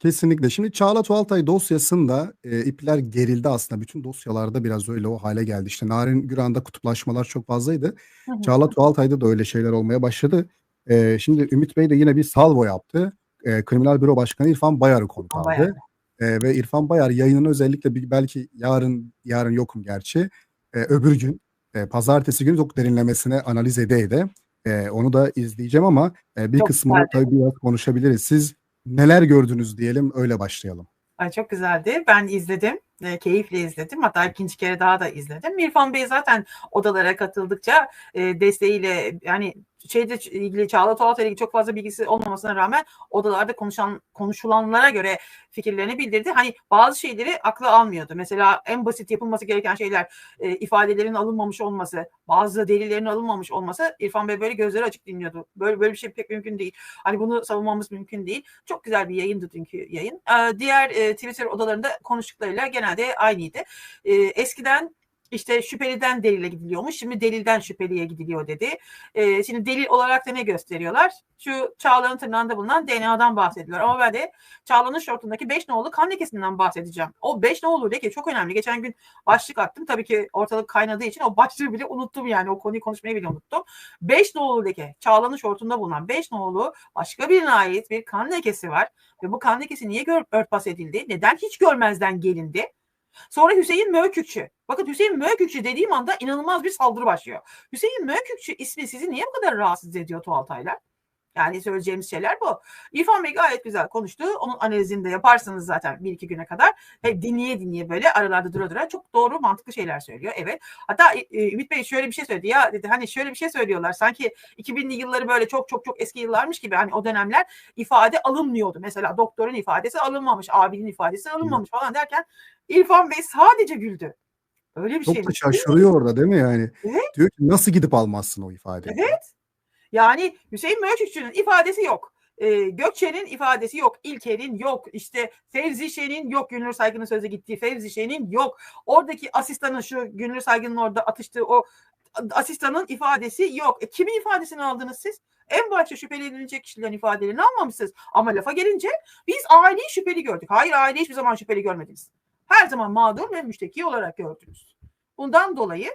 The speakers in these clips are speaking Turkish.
Kesinlikle. Şimdi Çağla Tuğaltay dosyasında, eee, ipler gerildi aslında. Bütün dosyalarda biraz öyle o hâle geldi. İşte Narin Güran'da kutuplaşmalar çok fazlaydı. Hı hı. Çağla Tuğaltay'da da öyle şeyler olmaya başladı. Eee, şimdi Ümit Bey de yine bir salvo yaptı. Eee, Kriminal Büro Başkanı İrfan Bayar'ı konuk aldı. Bayar. Eee, ve İrfan Bayar yayınını özellikle bir belki yarın yarın yokum gerçi. Eee, öbür gün, eee, pazartesi günü çok derinlemesine analiz ede ede, eee, onu da izleyeceğim ama, eee, bir Çok kısmını tabii biraz konuşabiliriz. Siz neler gördünüz diyelim, öyle başlayalım. Ay, çok güzeldi. Ben izledim. Eee, keyifle izledim. Hatta 2'nci kere daha da izledim. İrfan Bey zaten odalara katıldıkça, eee, desteğiyle yani şeyde ilgili Çağla Tuğaltay'la ilgili çok fazla bilgisi olmamasına rağmen odalarda konuşan konuşulanlara göre fikirlerini bildirdi. Hani bazı şeyleri aklı almıyordu. Mesela en basit yapılması gereken şeyler, eee, ifadelerin alınmamış olması, bazı delillerin alınmamış olması İrfan Bey böyle gözleri açık dinliyordu. Böyle böyle bir şey pek mümkün değil. Hani bunu savunmamız mümkün değil. Çok güzel bir yayındı dünkü yayın. Eee, diğer, eee, Twitter odalarında konuştuklarıyla genelde aynıydı. Eee, eskiden işte şüpheliden delile gidiliyormuş. Şimdi delilden şüpheliye gidiliyor dedi. Eee, şimdi delil olarak da ne gösteriyorlar? Şu Çağla'nın tırnağında bulunan DNA'dan bahsediyorlar. Ama ben de Çağla'nın şortundaki 5 nolu kan lekesinden bahsedeceğim. O 5 nolu leke çok önemli. Geçen gün başlık attım. Tabii ki ortalık kaynadığı için o başlığı bile unuttum yani. O konuyu konuşmayı bile unuttum. 5 nolu leke. Çağla'nın şortunda bulunan 5 nolu başka birine ait bir kan lekesi var. Ve bu kan lekesi niye örtbas edildi? Neden hiç görmezden gelindi? Sonra Hüseyin Mökükçü. Bakın Hüseyin Mökükçü dediğim anda inanılmaz bir saldırı başlıyor. Hüseyin Mökükçü ismi sizi niye bu kadar rahatsız ediyor Tuğaltaylar? Yani söyleyeceğimiz şeyler bu. İrfan Bey gayet güzel konuştu. Onun analizini de yaparsınız zaten bir iki güne kadar. Hep dinleye dinleye böyle aralarda dura dura çok doğru mantıklı şeyler söylüyor. Evet. Hatta e, Ümit Bey şöyle bir şey söyledi ya dedi hani şöyle bir şey söylüyorlar sanki 2000'li yılları böyle çok çok çok eski yıllarmış gibi hani o dönemler ifade alınmıyordu. Mesela doktorun ifadesi alınmamış, abinin ifadesi alınmamış falan derken İrfan Bey sadece güldü. Öyle bir Çok şey da mi? şaşırıyor orada değil mi yani? Evet. Diyor ki nasıl gidip almazsın o ifadeyi? Evet. Yani Hüseyin Mökükçü'nün ifadesi yok. Ee, Gökçe'nin ifadesi yok. İlker'in yok. İşte Fevzi Şen'in yok. Gülnur Saygın'ın sözü gittiği Fevzi Şen'in yok. Oradaki asistanın şu Gülnur Saygın'ın orada atıştığı o asistanın ifadesi yok. E, kimin ifadesini aldınız siz? En başta şüphelenilecek kişilerin ifadelerini almamışsınız. Ama lafa gelince biz aileyi şüpheli gördük. Hayır aileyi hiçbir zaman şüpheli görmediniz. Her zaman mağdur ve müşteki olarak gördünüz. Bundan dolayı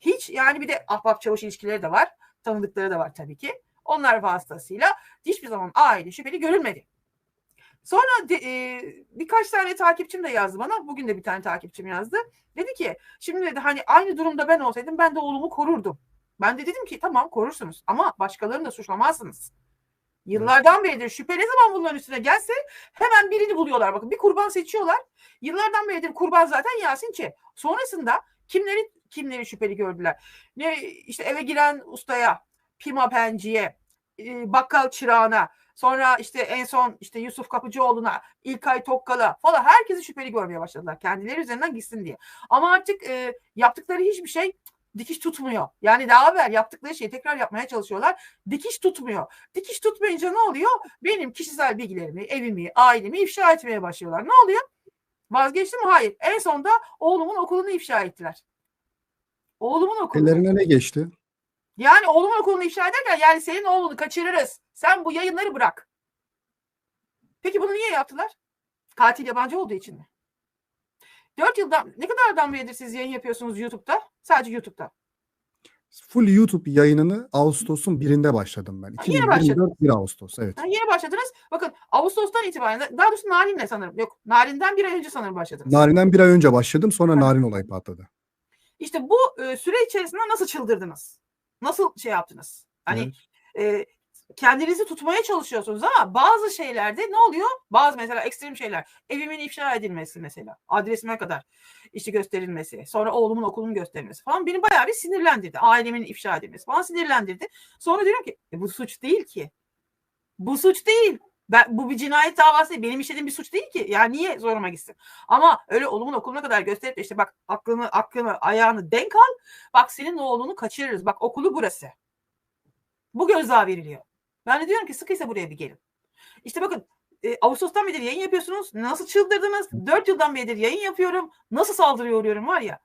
hiç yani bir de ahbap çavuş ilişkileri de var. Tanıdıkları da var tabii ki. Onlar vasıtasıyla hiçbir zaman aile şüpheli görülmedi. Sonra de, e, birkaç tane takipçim de yazdı bana. Bugün de bir tane takipçim yazdı. Dedi ki şimdi dedi hani aynı durumda ben olsaydım ben de oğlumu korurdum. Ben de dedim ki tamam korursunuz ama başkalarını da suçlamazsınız. Yıllardan beridir şüphe ne zaman bunların üstüne gelse hemen birini buluyorlar. Bakın bir kurban seçiyorlar. Yıllardan beridir kurban zaten Yasin Ç. Sonrasında kimleri kimleri şüpheli gördüler? Ne işte eve giren ustaya, pima penciye, bakkal çırağına, sonra işte en son işte Yusuf Kapıcıoğlu'na, İlkay Tokkal'a falan herkesi şüpheli görmeye başladılar. Kendileri üzerinden gitsin diye. Ama artık e, yaptıkları hiçbir şey dikiş tutmuyor. Yani daha evvel yaptıkları şeyi tekrar yapmaya çalışıyorlar. Dikiş tutmuyor. Dikiş tutmayınca ne oluyor? Benim kişisel bilgilerimi, evimi, ailemi ifşa etmeye başlıyorlar. Ne oluyor? Vazgeçti mi? Hayır. En sonda oğlumun okulunu ifşa ettiler. Oğlumun okulu. Ellerine ne geçti? Yani oğlumun okulunu ifşa ederken yani senin oğlunu kaçırırız. Sen bu yayınları bırak. Peki bunu niye yaptılar? Katil yabancı olduğu için mi? Dört yıldan ne kadardan beridir siz yayın yapıyorsunuz YouTube'da? Sadece YouTube'da. Full YouTube yayınını Ağustos'un birinde başladım ben. Ha, yeni başladın. 2024 1 Ağustos evet. Ha, yeni başladınız. Bakın Ağustos'tan itibaren daha doğrusu Narin'le sanırım. Yok Narin'den bir ay önce sanırım başladınız. Narin'den bir ay önce başladım sonra Ha. Narin olayı patladı. İşte bu e, süre içerisinde nasıl çıldırdınız? Nasıl şey yaptınız? Hani Evet. e, kendinizi tutmaya çalışıyorsunuz ama bazı şeylerde ne oluyor? Bazı mesela ekstrem şeyler. Evimin ifşa edilmesi mesela. Adresime kadar işte gösterilmesi. Sonra oğlumun okulunun gösterilmesi falan beni bayağı bir sinirlendirdi. Ailemin ifşa edilmesi falan sinirlendirdi. Sonra diyorum ki e, bu suç değil ki. Bu suç değil. Ben, bu bir cinayet davası değil. Benim işlediğim bir suç değil ki. Yani niye zoruma gitsin? Ama öyle oğlumun okuluna kadar gösterip de işte bak aklını, aklını, ayağını denk al. Bak senin oğlunu kaçırırız. Bak okulu burası. Bu gözdağı veriliyor. Ben de diyorum ki sıkıysa buraya bir gelin. İşte bakın e, Ağustos'tan beridir yayın yapıyorsunuz. Nasıl çıldırdınız? Dört yıldan beridir yayın yapıyorum. Nasıl saldırıyor oluyorum var ya.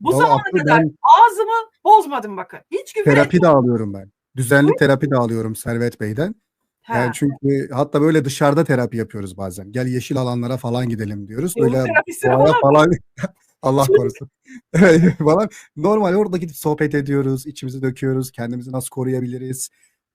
Bu Vallahi zamana kadar ben- ağzımı bozmadım bakın. Hiç küfür Terapi de alıyorum ben. Düzenli terapi de alıyorum Servet Bey'den. Ha. Yani çünkü hatta böyle dışarıda terapi yapıyoruz bazen. Gel yeşil alanlara falan gidelim diyoruz. Böyle terapisi doğaya falan falan Allah korusun. Falan. Normal orada gidip sohbet ediyoruz, içimizi döküyoruz, kendimizi nasıl koruyabiliriz,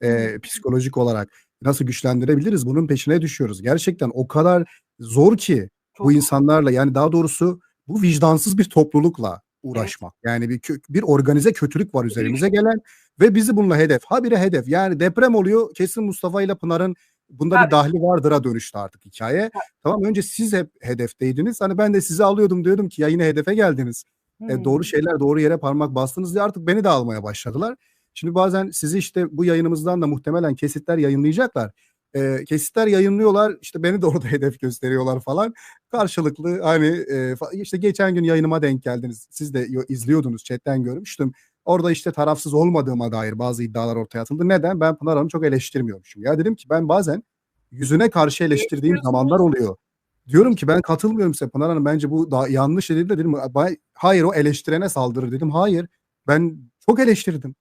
eee, psikolojik olarak nasıl güçlendirebiliriz bunun peşine düşüyoruz. Gerçekten o kadar zor ki Çok bu insanlarla yani daha doğrusu bu vicdansız bir toplulukla uğraşmak. Yani bir kö bir organize kötülük var üzerimize gelen ve bizi bununla hedef. Habire hedef. Yani deprem oluyor kesin Mustafa ile Pınar'ın bunda Tabii. bir dahli vardır'a dönüştü artık hikaye. Tabii. Tamam önce siz hep hedefteydiniz. Hani ben de sizi alıyordum diyordum ki ya yine hedefe geldiniz. E, Hımm. doğru şeyler doğru yere parmak bastınız diye artık beni de almaya başladılar. Şimdi bazen sizi işte bu yayınımızdan da muhtemelen kesitler yayınlayacaklar. Eee, kesitler yayınlıyorlar. İşte beni de orada hedef gösteriyorlar falan. Karşılıklı hani fa işte geçen gün yayınıma denk geldiniz. Siz de yo izliyordunuz. Chat'ten görmüştüm. Orada işte tarafsız olmadığıma dair bazı iddialar ortaya atıldı. Neden? Ben Pınar Hanım'ı çok eleştirmiyormuşum. Ya dedim ki ben bazen yüzüne karşı eleştirdiğim zamanlar oluyor. Diyorum ki ben katılmıyorum size Pınar Hanım bence bu da yanlış dedi de dedim. Hayır o eleştirene saldırır dedim. Hayır ben çok eleştirdim.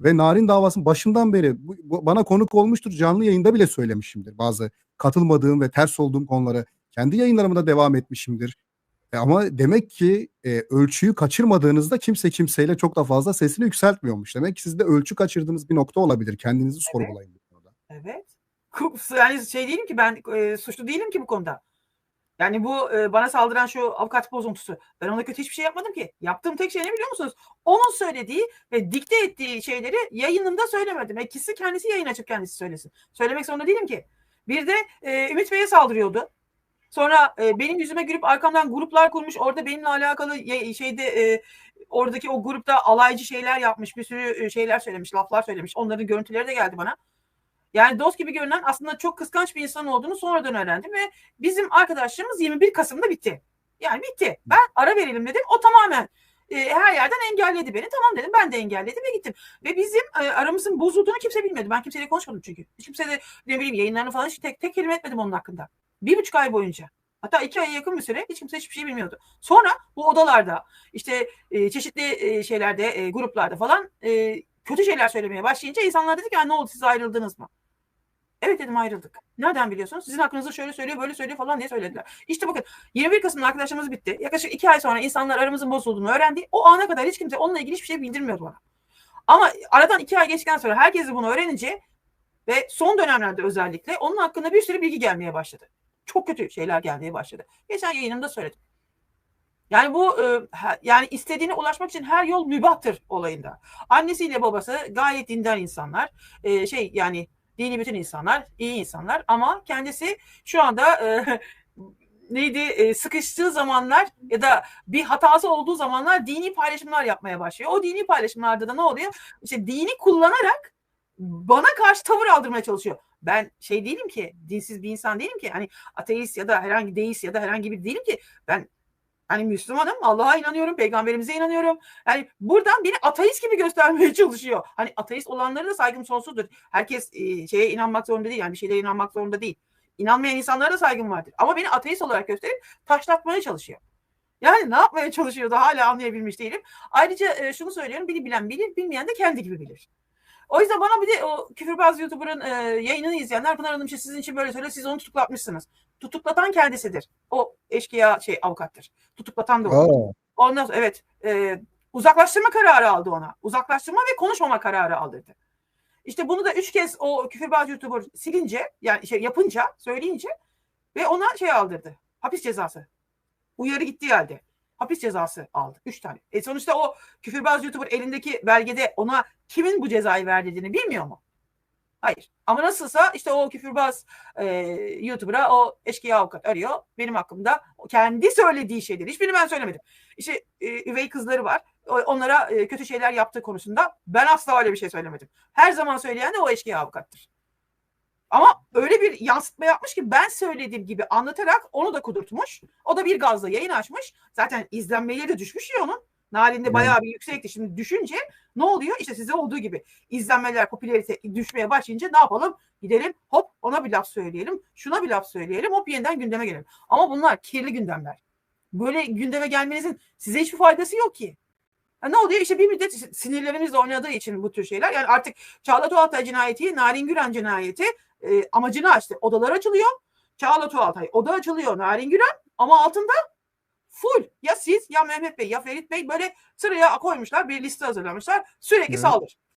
Ve Narin davasının başından beri bu, bu bana konuk olmuştur. Canlı yayında bile söylemişimdir bazı katılmadığım ve ters olduğum konuları. Kendi yayınlarımda da devam etmişimdir. E, ama demek ki e, ölçüyü kaçırmadığınızda kimse kimseyle çok da fazla sesini yükseltmiyormuş. Demek ki siz de ölçü kaçırdığınız bir nokta olabilir. Kendinizi Evet. sorgulayın. Evet. Yani şey değilim ki ben eee, suçlu değilim ki bu konuda. Yani bu eee, bana saldıran şu avukat bozuntusu. Ben ona kötü hiçbir şey yapmadım ki. Yaptığım tek şey ne biliyor musunuz? Onun söylediği ve dikte ettiği şeyleri yayınında söylemedim. E, kişi kendisi yayın açıp kendisi söylesin. Söylemek zorunda değilim ki. Bir de eee, Ümit Bey'e saldırıyordu. Sonra eee, benim yüzüme gülüp arkamdan gruplar kurmuş. Orada benimle alakalı şeyde eee, oradaki o grupta alaycı şeyler yapmış. Bir sürü eee, şeyler söylemiş, laflar söylemiş. Onların görüntüleri de geldi bana. Yani dost gibi görünen aslında çok kıskanç bir insan olduğunu sonradan öğrendim ve bizim arkadaşlığımız 21 Kasım'da bitti. Yani bitti. Ben ara verelim dedim. O tamamen e, her yerden engelledi beni. Tamam dedim. Ben de engelledim ve gittim. Ve bizim e, aramızın bozulduğunu kimse bilmiyordu. Ben kimseyle konuşmadım çünkü. Hiç kimse de ne bileyim yayınlarını falan hiç tek, tek kelime etmedim onun hakkında. Bir buçuk ay boyunca. Hatta iki aya yakın bir süre hiç kimse hiçbir şey bilmiyordu. Sonra bu odalarda işte e, çeşitli e, şeylerde e, gruplarda falan e, kötü şeyler söylemeye başlayınca insanlar dedi ki "Ya ne oldu siz ayrıldınız mı? Evet dedim ayrıldık. Nereden biliyorsunuz? Sizin hakkınızda şöyle söylüyor, böyle söylüyor falan diye söylediler. İşte bakın 21 Kasım'da arkadaşlarımız bitti. Yaklaşık iki ay sonra insanlar aramızın bozulduğunu öğrendi. O ana kadar hiç kimse onunla ilgili hiçbir şey bildirmiyordu bana. Ama aradan iki ay geçtikten sonra herkes bunu öğrenince ve son dönemlerde özellikle onun hakkında bir sürü bilgi gelmeye başladı. Çok kötü şeyler gelmeye başladı. Geçen yayınımda söyledim. Yani bu e, yani istediğine ulaşmak için her yol mübahtır olayında. Annesiyle babası gayet dindar insanlar. E, şey yani dini bütün insanlar, iyi insanlar ama kendisi şu anda e, neydi e, sıkıştığı zamanlar ya da bir hatası olduğu zamanlar dini paylaşımlar yapmaya başlıyor. O dini paylaşımlarda da ne oluyor? İşte dini kullanarak bana karşı tavır aldırmaya çalışıyor. Ben şey değilim ki, dinsiz bir insan değilim ki. Hani ateist ya da herhangi deist ya da herhangi bir değilim ki. Ben hani Müslümanım, Allah'a inanıyorum, peygamberimize inanıyorum. Yani buradan beni ateist gibi göstermeye çalışıyor. Hani ateist olanlara da saygım sonsuzdur. Herkes e, şeye inanmak zorunda değil, yani bir şeylere inanmak zorunda değil. İnanmayan insanlara da saygım vardır. Ama beni ateist olarak gösterip taşlatmaya çalışıyor. Yani ne yapmaya çalışıyordu hala anlayabilmiş değilim. Ayrıca e, şunu söylüyorum, beni bilen bilir, bilmeyen de kendi gibi bilir. O yüzden bana bir de o küfürbaz YouTuber'ın e, yayınını izleyenler Pınar Hanım işte sizin için böyle söylüyor, siz onu tutuklatmışsınız. Tutuklatan kendisidir. O eşkıya şey avukattır. Tutuklatan da o. Ondan sonra evet e, uzaklaştırma kararı aldı ona. Uzaklaştırma ve konuşmama kararı aldırdı. İşte bunu da üç kez o küfürbaz YouTuber silince yani şey yapınca söyleyince ve ona şey aldırdı. Hapis cezası. Uyarı gittiği halde. Hapis cezası aldı. Üç tane. E sonuçta o küfürbaz YouTuber elindeki belgede ona kimin bu cezayı verdiğini bilmiyor mu? Hayır. Ama nasılsa işte o küfürbaz e, YouTuber'a o eşkıya avukat arıyor. Benim hakkımda kendi söylediği şeyleri. Hiçbirini ben söylemedim. İşte e, üvey kızları var. Onlara e, kötü şeyler yaptığı konusunda ben asla öyle bir şey söylemedim. Her zaman söyleyen de o eşkıya avukattır. Ama öyle bir yansıtma yapmış ki ben söylediğim gibi anlatarak onu da kudurtmuş. O da bir gazla yayın açmış. Zaten izlenmeleri de düşmüş ya onun. Narin'de Evet. bayağı bir yüksekti. Şimdi düşünce ne oluyor? İşte size olduğu gibi izlenmeler, popülarite düşmeye başlayınca ne yapalım? Gidelim hop ona bir laf söyleyelim. Şuna bir laf söyleyelim. Hop yeniden gündeme gelelim. Ama bunlar kirli gündemler. Böyle gündeme gelmenizin size hiçbir faydası yok ki. Ha, ne oluyor? İşte bir müddet sinirlerimizle oynadığı için bu tür şeyler. Yani artık Çağla Tuğaltay cinayeti, Narin Güren cinayeti e, amacını açtı. Odalar açılıyor. Çağla Tuğaltay oda açılıyor Narin Güren ama altında full ya siz ya Mehmet Bey ya Ferit Bey böyle sıraya koymuşlar bir liste hazırlamışlar sürekli Evet. saldır.